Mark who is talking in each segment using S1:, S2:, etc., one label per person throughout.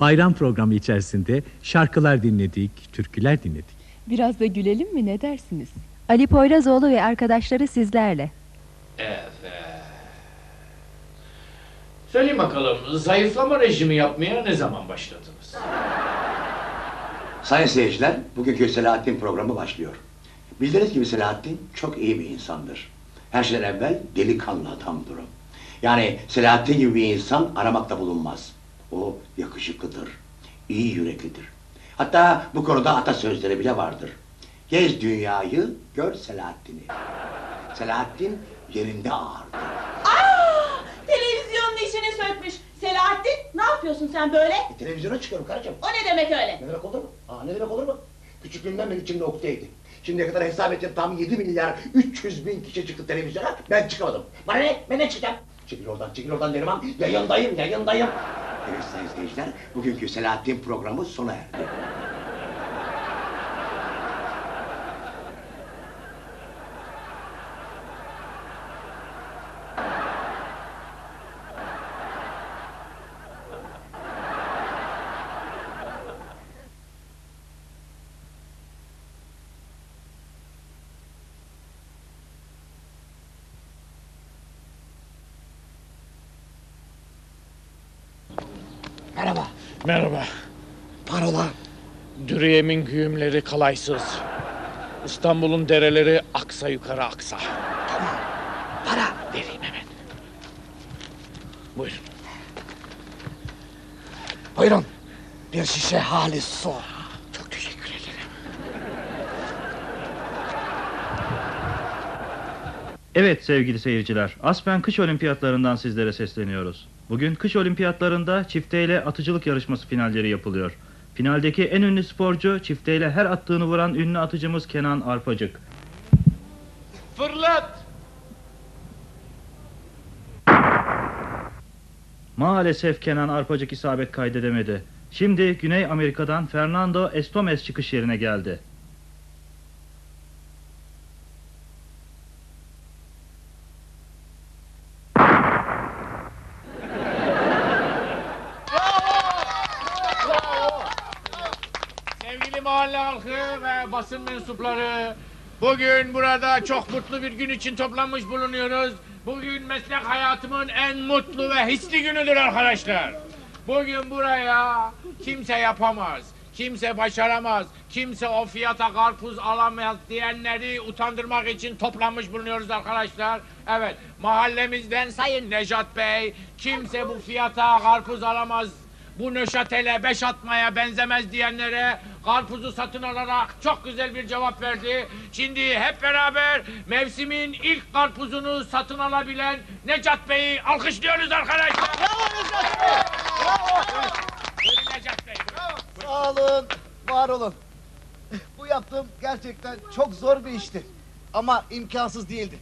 S1: Bayram programı içerisinde şarkılar dinledik, türküler dinledik.
S2: Biraz da gülelim mi ne dersiniz?
S3: Ali Poyrazoğlu ve arkadaşları sizlerle.
S4: Evet. Söyleyin bakalım, zayıflama rejimi yapmaya ne zaman başladınız?
S5: Sayın seyirciler, bugünkü Selahattin programı başlıyor. Bildiğiniz gibi Selahattin çok iyi bir insandır. Her şeyden evvel delikanlı adamdır o. Yani Selahattin gibi bir insan aramakta bulunmaz. O yakışıklıdır, iyi yüreklidir. Hatta bu konuda atasözleri bile vardır. Gez dünyayı, gör Selahattin'i. Selahattin yerinde ağırdır.
S6: Aa, televizyonun işini sökmüş. Selahattin ne yapıyorsun sen böyle?
S5: E, televizyona çıkıyorum karıcığım.
S6: O ne demek öyle?
S5: Ne demek olur mu? Aa, ne demek olur mu? Küçüklüğümden beri içimde oktaydı. Şimdiye kadar hesap ettim tam 7 milyar 300 bin kişi çıktı televizyona. Ben çıkamadım. Bana ne? Ben ne çıkacağım? Çekil oradan, çekil oradan Neriman. Yayındayım, yayındayım. Evet sayın seyirciler, bugünkü Selahattin programı sona erdi. Merhaba.
S4: Merhaba.
S5: Parola.
S4: Dürüyemin güğümleri kalaysız. İstanbul'un dereleri aksa yukarı aksa.
S5: Para.
S4: Vereyim hemen. Buyurun.
S5: Buyurun. Bir şişe halis su.
S4: Çok teşekkür ederim.
S7: Evet sevgili seyirciler, Aspen Kış Olimpiyatlarından sizlere sesleniyoruz. Bugün kış olimpiyatlarında çifteyle atıcılık yarışması finalleri yapılıyor. Finaldeki en ünlü sporcu çifteyle her attığını vuran ünlü atıcımız Kenan Arpacık.
S4: Fırlat!
S7: Maalesef Kenan Arpacık isabet kaydedemedi. Şimdi Güney Amerika'dan Fernando Estomes çıkış yerine geldi.
S4: Sevgili mahalle halkı ve basın mensupları, bugün burada çok mutlu bir gün için toplanmış bulunuyoruz. Bugün meslek hayatımın en mutlu ve hisli günüdür arkadaşlar. Bugün buraya kimse yapamaz, kimse başaramaz, kimse o fiyata karpuz alamaz diyenleri utandırmak için toplanmış bulunuyoruz arkadaşlar. Evet, mahallemizden Sayın Necat Bey, kimse bu fiyata karpuz alamaz bu nöşatele beş atmaya benzemez diyenlere karpuzu satın alarak çok güzel bir cevap verdi. Şimdi hep beraber mevsimin ilk karpuzunu satın alabilen Necat Bey'i alkışlıyoruz arkadaşlar. Bravo Necat Bey! Bravo! Buyurun Necat Bey. buyurun.
S8: Sağ olun, var olun. Bu yaptığım gerçekten çok zor bir işti. Ama imkansız değildi.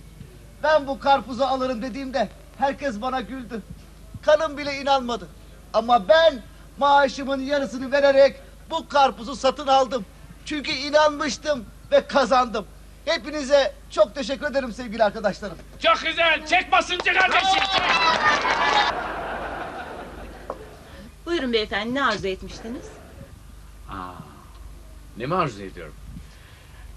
S8: Ben bu karpuzu alırım dediğimde herkes bana güldü. Kanım bile inanmadı. Ama ben maaşımın yarısını vererek bu karpuzu satın aldım. Çünkü inanmıştım ve kazandım. Hepinize çok teşekkür ederim sevgili arkadaşlarım.
S4: Çok güzel. Çek basıncı kardeşim.
S6: Buyurun beyefendi ne arzu etmiştiniz?
S4: Aa, ne mi arzu ediyorum?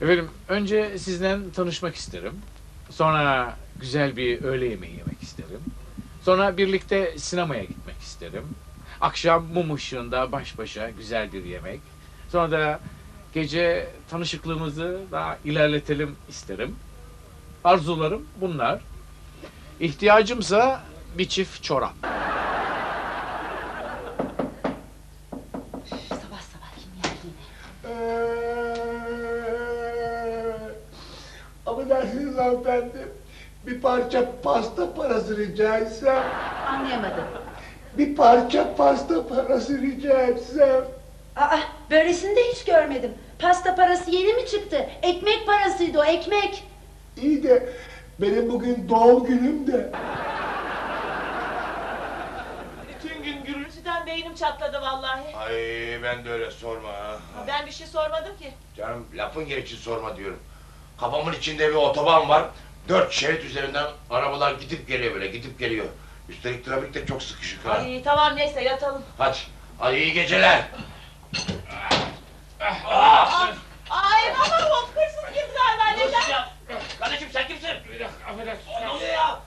S4: Efendim önce sizden tanışmak isterim. Sonra güzel bir öğle yemeği yemek isterim. Sonra birlikte sinemaya gitmek isterim. Akşam mum ışığında baş başa güzel bir yemek. Sonra da gece tanışıklığımızı daha ilerletelim isterim. Arzularım bunlar. İhtiyacımsa bir çift çorap.
S6: Sabah sabah kim geldi yine?
S9: Affedersiniz hanımefendi. Bir parça pasta parası rica etsem.
S6: Anlayamadım.
S9: Bir parça pasta parası rica etsem.
S10: Aa, böylesini de hiç görmedim. Pasta parası yeni mi çıktı? Ekmek parasıydı o, ekmek.
S9: İyi de benim bugün doğum günüm de.
S6: Bütün gün gürültüden beynim çatladı vallahi.
S11: Ay ben de öyle sorma.
S6: Ben bir şey sormadım ki.
S11: Canım lafın gelişi sorma diyorum. Kafamın içinde bir otoban var. Dört şerit üzerinden arabalar gidip geliyor böyle gidip geliyor. Üstelik trafik de çok sıkışık ha.
S6: Ay tamam neyse yatalım.
S11: Hadi Hadi iyi geceler.
S6: Ay baba hop hırsız girdi galiba neden?
S11: Kardeşim sen kimsin?
S4: Bir dakika affedersiniz.
S11: Ne oluyor ya?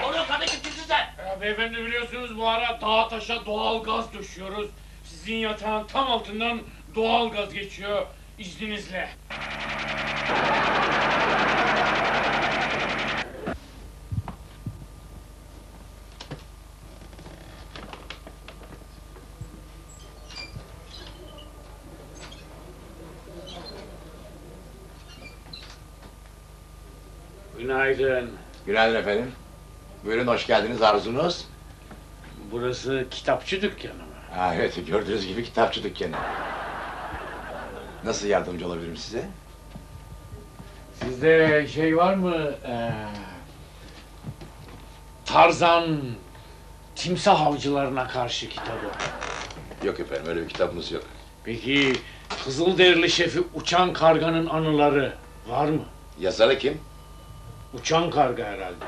S11: Ne oluyor kardeşim kimsin sen?
S4: Ya beyefendi biliyorsunuz bu ara dağa taşa doğal gaz döşüyoruz. Sizin yatağın tam altından doğal gaz geçiyor. İzninizle. Günaydın.
S11: Günaydın efendim. Buyurun hoş geldiniz arzunuz.
S4: Burası kitapçı dükkanı mı?
S11: Ha, evet gördüğünüz gibi kitapçı dükkanı. Nasıl yardımcı olabilirim size?
S4: Sizde şey var mı? Ee, Tarzan timsah avcılarına karşı kitabı.
S11: Yok efendim öyle bir kitabımız yok.
S4: Peki Kızılderili şefi Uçan Karga'nın anıları var mı?
S11: Yazarı kim?
S4: Uçan Karga herhalde.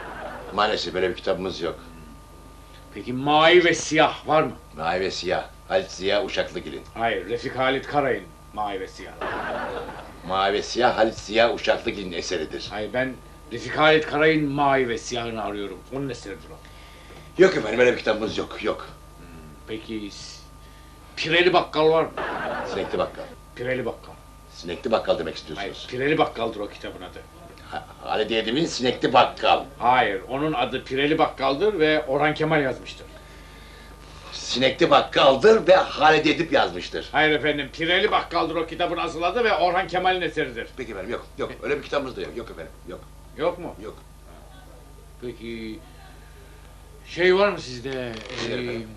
S11: Maalesef böyle bir kitabımız yok.
S4: Peki Mavi ve Siyah var mı?
S11: Mavi ve Siyah. Halit Ziya Uşaklıgil'in.
S4: Hayır, Refik Halit Karay'ın Mavi ve Siyah.
S11: Mavi ve Siyah Halit Ziya Uşaklıgil'in eseridir.
S4: Hayır, ben Refik Halit Karay'ın Mavi ve Siyah'ını arıyorum. Onun eseridir o.
S11: Yok efendim öyle bir kitabımız yok. Yok.
S4: Peki s- Pireli Bakkal var mı?
S11: Sinekli Bakkal.
S4: Pireli Bakkal.
S11: Sinekli Bakkal demek
S4: Hayır,
S11: istiyorsunuz.
S4: Pireli Bakkal'dır o kitabın adı.
S11: Ha, Halide Edip'in Sinekli Bakkal.
S4: Hayır, onun adı Pireli Bakkal'dır ve Orhan Kemal yazmıştır.
S11: Sinekli Bakkal'dır ve Halide Edip yazmıştır.
S4: Hayır efendim, Pireli Bakkal'dır o kitabın asıl adı ve Orhan Kemal'in eseridir.
S11: Peki efendim yok. Yok öyle bir kitabımız da yok. Yok efendim. Yok.
S4: Yok mu?
S11: Yok.
S4: Peki şey var mı sizde? Ee,
S11: efendim?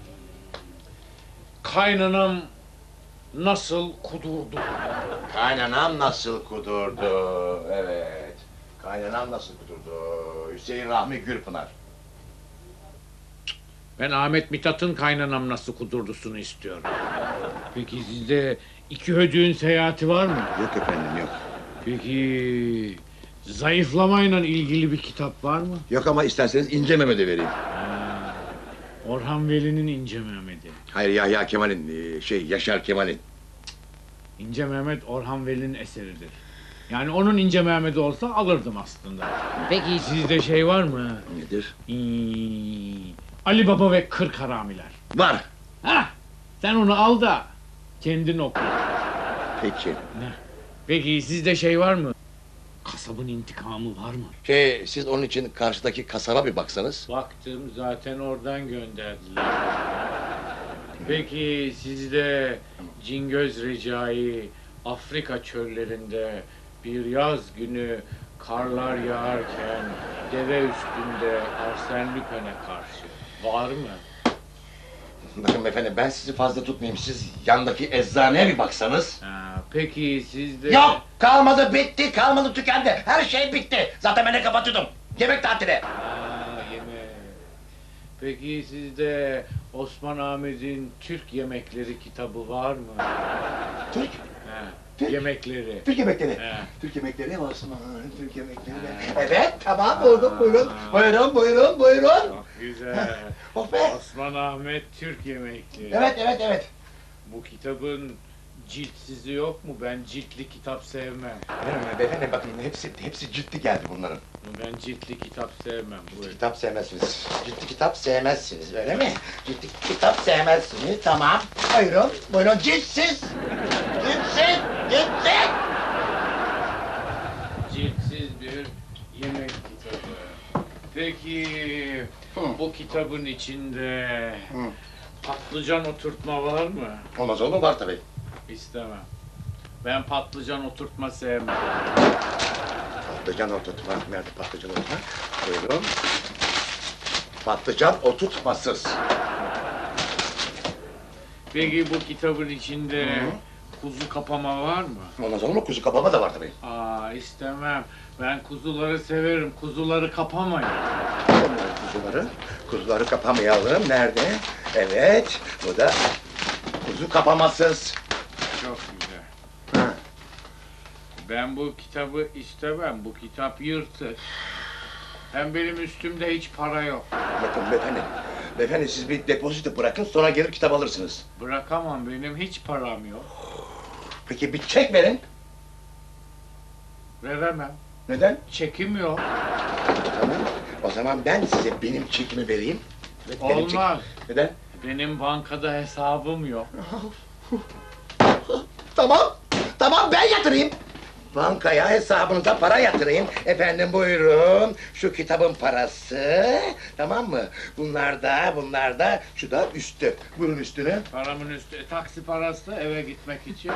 S4: kaynanam nasıl kudurdu?
S11: Kaynanam nasıl kudurdu? Evet. Kaynanam nasıl kudurdu? Hüseyin Rahmi Gürpınar.
S4: Ben Ahmet Mithat'ın kaynanam nasıl kudurdusunu istiyorum. Peki sizde iki hödüğün seyahati var mı?
S11: Yok efendim yok.
S4: Peki zayıflamayla ilgili bir kitap var mı?
S11: Yok ama isterseniz ince Mehmet'e vereyim.
S4: Orhan Veli'nin İnce Mehmet'i.
S11: Hayır Yahya Kemal'in, e, şey Yaşar Kemal'in.
S4: İnce Mehmet Orhan Veli'nin eseridir. Yani onun İnce Mehmet'i olsa alırdım aslında. Peki sizde şey var mı?
S11: Nedir?
S4: Ee, Ali Baba ve Kırk Haramiler.
S11: Var.
S4: Hah! Sen onu al da kendin oku.
S11: Peki.
S4: Peki sizde şey var mı? Kasabın intikamı var mı?
S11: Şey, siz onun için karşıdaki kasaba bir baksanız.
S4: Baktım zaten oradan gönderdiler. Peki sizde Cingöz Recai Afrika çöllerinde bir yaz günü karlar yağarken deve üstünde Arsène Lupin'e karşı var mı?
S11: Bakın efendim ben sizi fazla tutmayayım. Siz yandaki eczaneye bir baksanız.
S4: Ha, peki sizde...
S11: Yok! Kalmadı bitti, kalmadı tükendi. Her şey bitti. Zaten ben de kapatıyordum. Yemek tatili.
S4: Ha, yeme. Peki sizde Osman Ahmet'in Türk Yemekleri kitabı var mı?
S11: Türk? Türk?
S4: Yemekleri.
S11: Türk yemekleri.
S4: He.
S11: Türk yemekleri Osman, Türk yemekleri. Evet, tamam oldu. Buyurun, buyurun, buyurun, buyurun.
S4: Çok güzel.
S11: Oh be!
S4: Osman Ahmet Türk Yemekleri.
S11: Evet, evet, evet.
S4: Bu kitabın ciltsizi yok mu? Ben ciltli kitap sevmem.
S11: Buyurun beyefendi bakın hepsi, hepsi ciddi geldi bunların.
S4: Ben ciltli kitap sevmem.
S11: Ciddi
S4: Buyurun.
S11: kitap sevmezsiniz. Ciddi kitap sevmezsiniz öyle mi? Ciddi kitap sevmezsiniz tamam. Buyurun buyurun ciltsiz. Ciltsiz. Ciltsiz.
S4: Ciltsiz bir yemek kitabı. Peki bu kitabın içinde patlıcan oturtma var mı?
S11: Olmaz olur var tabii.
S4: İstemem. Ben patlıcan oturtma sevmem.
S11: Patlıcan oturtma. Nerede patlıcan oturtma? Buyurun. Patlıcan oturtmasız.
S4: Peki bu kitabın içinde kuzu kapama var mı?
S11: Olmaz olur mu? Kuzu kabama da var tabii.
S4: Aa istemem. Ben kuzuları severim. Kuzuları kapamayın.
S11: Kuzuları, kuzuları kapamayalım. Nerede? Evet, bu da kuzu kapamasız.
S4: Çok güzel.
S11: Ha.
S4: Ben bu kitabı istemem. Bu kitap yırtık. Hem benim üstümde hiç para yok.
S11: Bakın beyefendi,
S5: Beyefendi siz bir depozito bırakın sonra gelir kitap alırsınız.
S4: Bırakamam benim hiç param yok.
S5: Peki bir çek verin.
S4: Veremem.
S5: Neden?
S4: Çekim yok.
S5: Tamam. O zaman ben size benim çekimi vereyim. Evet, benim çek-
S4: Olmaz.
S5: Neden?
S4: Benim bankada hesabım yok.
S11: Tamam. Tamam ben yatırayım. Bankaya hesabınıza para yatırayım. Efendim buyurun. Şu kitabın parası. Tamam mı? Bunlar da, bunlar da, şu da üstü. Buyurun üstüne.
S4: Paramın üstü e, taksi parası eve gitmek için.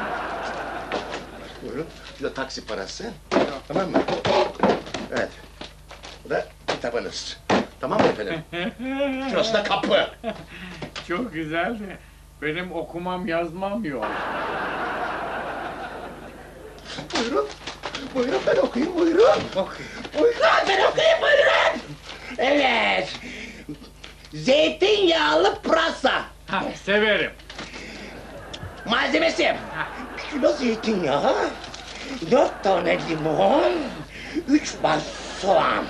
S11: Buyurun. Şu da taksi parası. Tamam mı? Evet. Bu da kitabınız. Tamam mı efendim? Şurası da kapı.
S4: Çok güzel de benim okumam yazmam yok.
S11: Buyurun. Buyurun ben okuyayım buyurun. Buyurun ben okuyayım buyurun. Evet. Zeytinyağlı pırasa.
S4: Ha, severim.
S11: Malzemesi. Bir kilo zeytinyağı. Dört tane limon. Üç baş soğan.